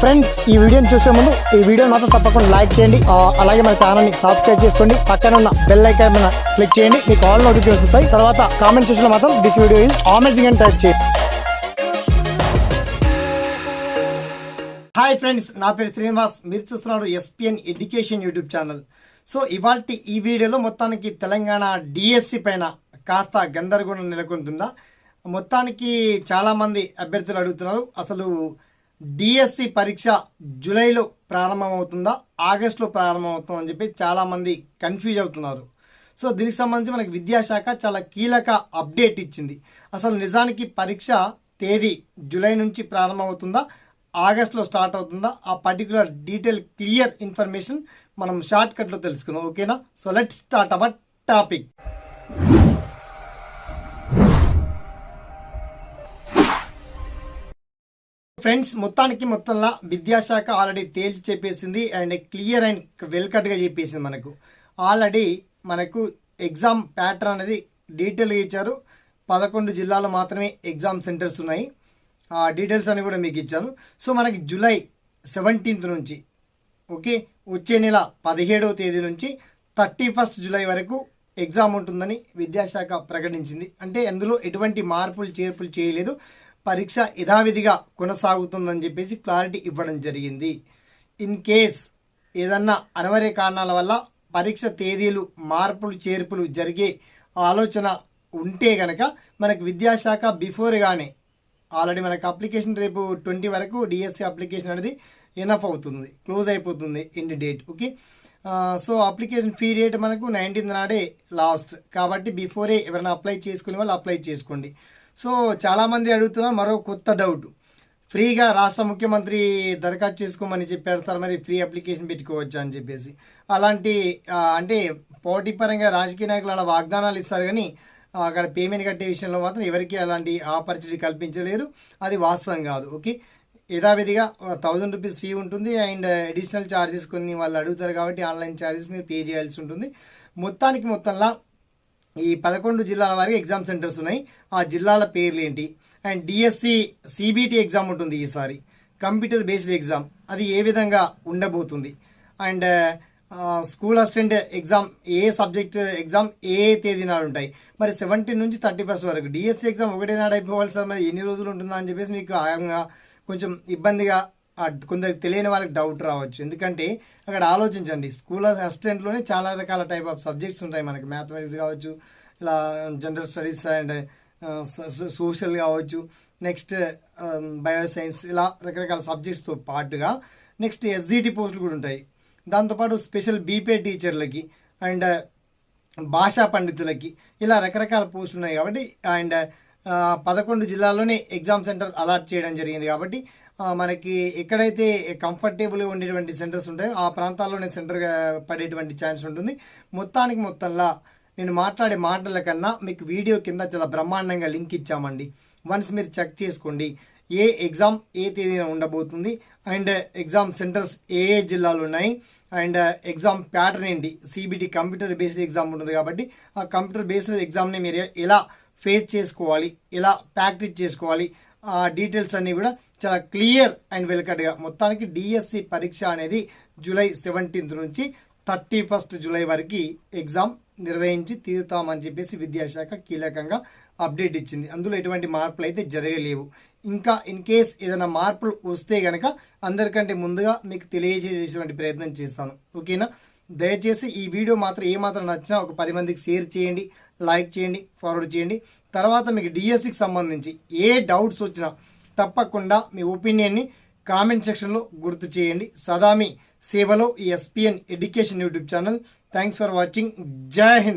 Friends ఈ వీడియోని చూసే ముందు ఈ వీడియో మాత్రం తప్పకుండా లైక్ చేయండి. అలాగే మన ఛానల్ని సబ్స్క్రైబ్ చేసుకోండి. పక్కన ఉన్న బెల్ ఐకాన్ మీద క్లిక్ చేయండి. మీకు ఆల్ నోటిఫికేషన్ వస్తాయి. తర్వాత కామెంట్ చూసిన మాత్రం దిస్ వీడియో ఈజ్ అమేజింగ్ అని టైప్ చేయండి. హాయ్ ఫ్రెండ్స్ నా పేరు శ్రీనివాస్. మీరు చూస్తున్నారు SPN education YouTube channel so ఇవాళ ఈ వీడియోలో మొత్తానికి తెలంగాణ డిఎస్సి పైన కాస్త గందరగోళం నెలకొంటుందా? మొత్తానికి చాలామంది అభ్యర్థులు అడుగుతున్నారు. అసలు డిఎస్సి పరీక్ష జూలైలో ప్రారంభమవుతుందా? ఆగస్టులో ప్రారంభమవుతుందని అని చెప్పి చాలామంది కన్ఫ్యూజ్ అవుతున్నారు. సో దీనికి సంబంధించి మనకి విద్యాశాఖ చాలా కీలక అప్డేట్ ఇచ్చింది. అసలు నిజానికి పరీక్ష తేదీ జూలై నుంచి ప్రారంభమవుతుందా? ఆగస్ట్లో స్టార్ట్ అవుతుందా? ఆ పర్టికులర్ డీటెయిల్ క్లియర్ ఇన్ఫర్మేషన్ మనం షార్ట్ కట్లో తెలుసుకుందాం. ఓకేనా? So let start our topic. Friends మొత్తానికి మొత్తంలో విద్యాశాఖ ఆల్రెడీ తేల్చి చెప్పేసింది అండ్ క్లియర్ అండ్ వెల్కట్గా చెప్పేసింది మనకు. ఆల్రెడీ మనకు ఎగ్జామ్ ప్యాటర్న్ అనేది డీటెయిల్గా ఇచ్చారు. పదకొండు జిల్లాలో మాత్రమే ఎగ్జామ్ సెంటర్స్ ఉన్నాయి. ఆ డీటెయిల్స్ అని కూడా మీకు ఇచ్చాను. సో మనకి జూలై సెవెంటీన్త్ నుంచి ఓకే వచ్చే నెల పదిహేడవ తేదీ నుంచి థర్టీ ఫస్ట్ జూలై వరకు ఎగ్జామ్ ఉంటుందని విద్యాశాఖ ప్రకటించింది. అంటే అందులో ఎటువంటి మార్పులు చేర్పులు చేయలేదు. పరీక్ష యథావిధిగా కొనసాగుతుందని చెప్పేసి క్లారిటీ ఇవ్వడం జరిగింది. ఇన్ కేస్ ఏదన్నా అనివార్య కారణాల వల్ల పరీక్ష తేదీలు మార్పులు చేర్పులు జరిగే ఆలోచన ఉంటే గనక మనకు విద్యాశాఖ బిఫోర్గానే ఆల్రెడీ మనకు అప్లికేషన్ రేపు ట్వంటీ వరకు డిఎస్సి అప్లికేషన్ అనేది ఎనఫ్ అవుతుంది. క్లోజ్ అయిపోతుంది end date okay so application fee date మనకు నైన్టీన్త్ నాడే లాస్ట్ కాబట్టి బిఫోరే ఎవరైనా అప్లై చేసుకునే వాళ్ళు అప్లై చేసుకోండి. సో చాలామంది అడుగుతున్నారు మరో కొత్త డౌట్ ఫ్రీగా రాష్ట్ర ముఖ్యమంత్రి దరఖాస్తు చేసుకోమని చెప్పారు సార్ మరి ఫ్రీ అప్లికేషన్ పెట్టుకోవచ్చా అని చెప్పేసి. అలాంటి అంటే పోటీ పరంగా రాజకీయ నాయకులు అలా వాగ్దానాలు ఇస్తారు కానీ అక్కడ పేమెంట్ కట్టే విషయంలో మాత్రం ఎవరికీ అలాంటి ఆపర్చునిటీ కల్పించలేరు. అది వాస్తవం కాదు ఓకే యథావిధిగా థౌజండ్ రూపీస్ ఫీ ఉంటుంది అండ్ అడిషనల్ ఛార్జెస్ కొన్ని వాళ్ళు అడుగుతారు కాబట్టి ఆన్లైన్ ఛార్జెస్ మీరు పే చేయాల్సి ఉంటుంది. మొత్తానికి మొత్తంలో ఈ పదకొండు జిల్లాల వారికి ఎగ్జామ్ సెంటర్స్ ఉన్నాయి. ఆ జిల్లాల పేర్లు ఏంటి అండ్ డిఎస్సి సిబిటి ఎగ్జామ్ ఉంటుంది ఈసారి. కంప్యూటర్ బేస్డ్ ఎగ్జామ్ అది ఏ విధంగా ఉండబోతుంది? అండ్ స్కూల్ అసిస్టెంట్ ఎగ్జామ్ ఏ సబ్జెక్ట్ ఎగ్జామ్ ఏ తేదీ నాడు ఉంటాయి? మరి సెవెంటీన్ నుంచి థర్టీ ఫస్ట్ వరకు డిఎస్సి ఎగ్జామ్ ఒకటే నాడు అయిపోవాలి సార్. మరి ఎన్ని రోజులు ఉంటుందా అని చెప్పేసి మీకు ఆయంగా కొంచెం ఇబ్బందిగా కొందరికి తెలియని వాళ్ళకి డౌట్ రావచ్చు. ఎందుకంటే అక్కడ ఆలోచించండి. స్కూల్ అసిస్టెంట్లోనే చాలా రకాల టైప్ ఆఫ్ సబ్జెక్ట్స్ ఉంటాయి మనకి. మ్యాథమెటిక్స్ కావచ్చు ఇలా జనరల్ స్టడీస్ అండ్ సోషల్ కావచ్చు నెక్స్ట్ బయో సైన్స్ ఇలా రకరకాల సబ్జెక్ట్స్తో పాటుగా నెక్స్ట్ ఎస్జిటి పోస్టులు కూడా ఉంటాయి. దాంతోపాటు స్పెషల్ బీపే టీచర్లకి అండ్ భాషా పండితులకి ఇలా రకరకాల పోస్టులు ఉన్నాయి కాబట్టి అండ్ పదకొండు జిల్లాల్లోనే ఎగ్జామ్ సెంటర్ అలాట్ చేయడం జరిగింది కాబట్టి మనకి ఎక్కడైతే కంఫర్టబుల్గా ఉండేటువంటి సెంటర్స్ ఉంటాయో ఆ ప్రాంతాల్లోనే సెంటర్గా పడేటువంటి ఛాన్స్ ఉంటుంది. మొత్తానికి మొత్తంలో నేను మాట్లాడే మాటల కన్నా మీకు వీడియో కింద చాలా బ్రహ్మాండంగా లింక్ ఇచ్చామండి. వన్స్ మీరు చెక్ చేసుకోండి ఏ ఎగ్జామ్ ఏ తేదీన ఉండబోతుంది అండ్ ఎగ్జామ్ సెంటర్స్ ఏ ఏ జిల్లాలు ఉన్నాయి అండ్ ఎగ్జామ్ ప్యాటర్న్ ఏంటి? సిబిటి కంప్యూటర్ బేస్డ్ ఎగ్జామ్ ఉంటుంది కాబట్టి ఆ కంప్యూటర్ బేస్డ్ ఎగ్జామ్ని మీరు ఎలా ఫేస్ చేసుకోవాలి ఎలా ప్రాక్టీస్ చేసుకోవాలి. ఆ డీటెయిల్స్ అన్నీ కూడా చాలా క్లియర్ అండ్ వెల్కట్గా. మొత్తానికి డిఎస్సి పరీక్ష అనేది జూలై సెవెంటీన్త్ నుంచి థర్టీ ఫస్ట్ జూలై వరకు ఎగ్జామ్ నిర్వహించి తీరుతామని చెప్పేసి విద్యాశాఖ కీలకంగా అప్డేట్ ఇచ్చింది. అందులో ఎటువంటి మార్పులు అయితే జరగలేవు. ఇంకా ఇన్ కేస్ ఏదైనా మార్పులు వస్తే కనుక అందరికంటే ముందుగా మీకు తెలియజేసేటువంటి ప్రయత్నం చేస్తాను. ఓకేనా? దయచేసి ఈ వీడియో మాత్రం ఏ మాత్రం నచ్చినా ఒక పది మందికి షేర్ చేయండి. లైక్ చేయండి ఫార్వర్డ్ చేయండి. తర్వాత మీకు డిఎస్సికి సంబంధించి ఏ డౌట్స్ వచ్చినా తప్పకుండా మీ ఒపీనియన్ని కామెంట్ సెక్షన్లో గుర్తు చేయండి. సదామి సేవలో ఈ SPN education YouTube channel thanks for watching Jai Hind.